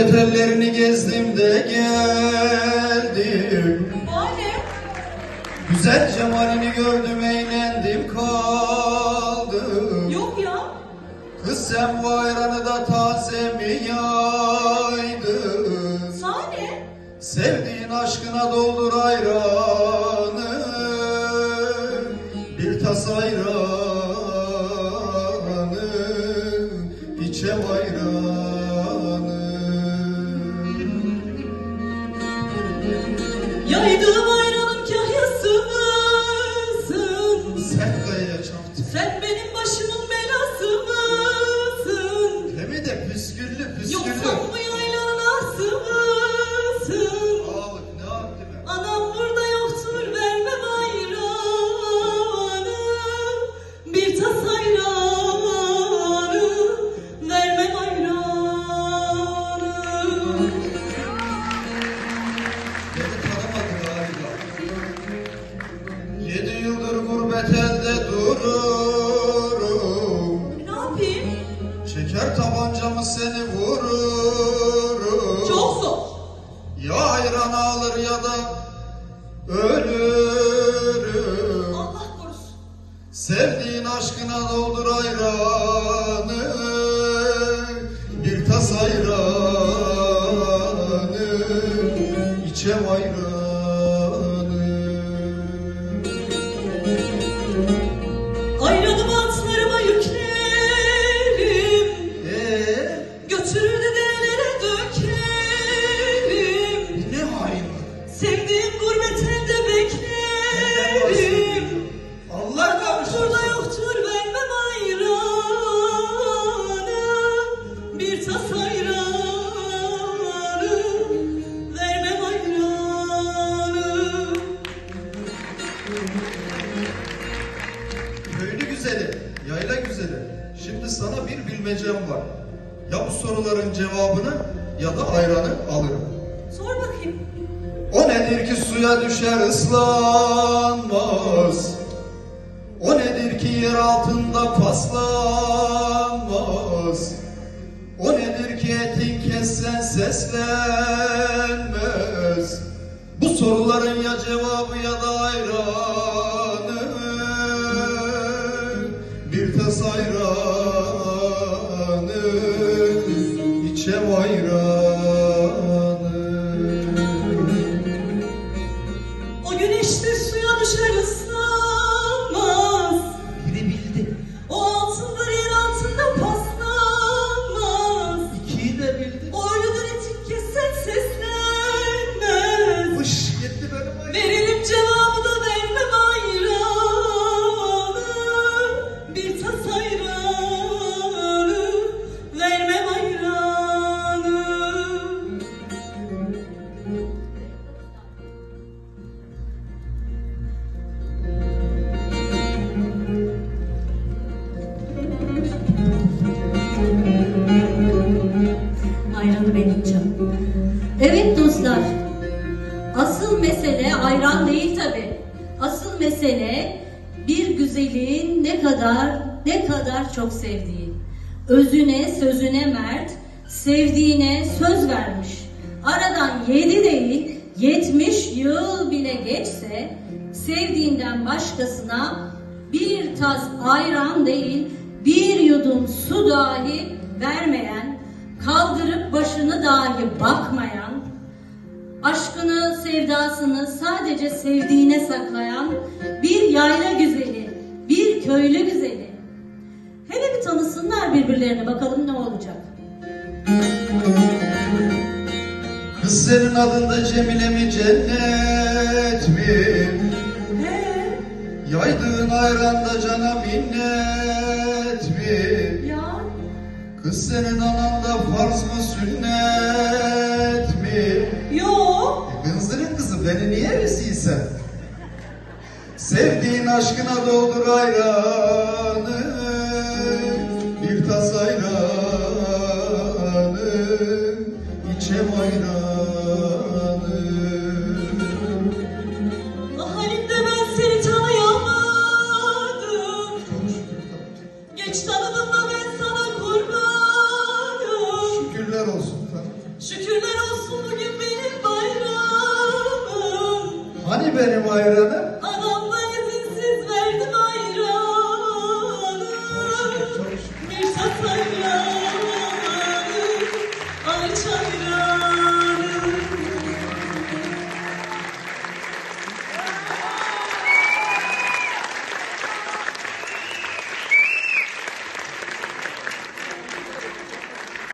Gurbet ellerini gezdim de geldim. Güzel cemalini gördüm eğlendim kaldım Yok ya. Kız sen bu ayranı da taze mi yaydın Sahne. Sevdiğin aşkına doldur ayranı Bir tas ayranı elde dururum Ne yapayım? Çeker tabancamı seni vururum. Çok zor. Ya ayran alır ya da ölürüm. Allah korusun. Sevdiğin aşkına doldur ayranı Bir tas ayranı içem ayranı Ya bu soruların cevabını ya da ayranı alırım. Sor bakayım O nedir ki suya düşer ıslanmaz? O nedir ki yer altında paslanmaz? O nedir ki etin kessen seslenmez? Bu soruların ya cevabı ya da ayranı Ayranı benim. Evet dostlar. Asıl mesele ayran değil tabi. Asıl mesele bir güzelin ne kadar ne kadar çok sevdiği. Özüne sözüne mert, sevdiğine söz vermiş. Aradan yedi değil yetmiş yıl bile geçse sevdiğinden başkasına bir tas ayran değil bir yudum su dahi vermeyen, kaldırıp başını dahi bakmayan, aşkını, sevdasını sadece sevdiğine saklayan bir yayla güzeli, bir köylü güzeli. Hele bir tanısınlar birbirlerine bakalım ne olacak. Kız senin adında Cemile mi cennet mi? He Yaydığın ayranda cana minnet Kız senin ananda farz mı sünnet mi? yok E, Kızların kızı beni niye üzüysen? Sevdiğin aşkına doldur ayranı Bir tas ayranı içem ayranı Anyway, hayranı.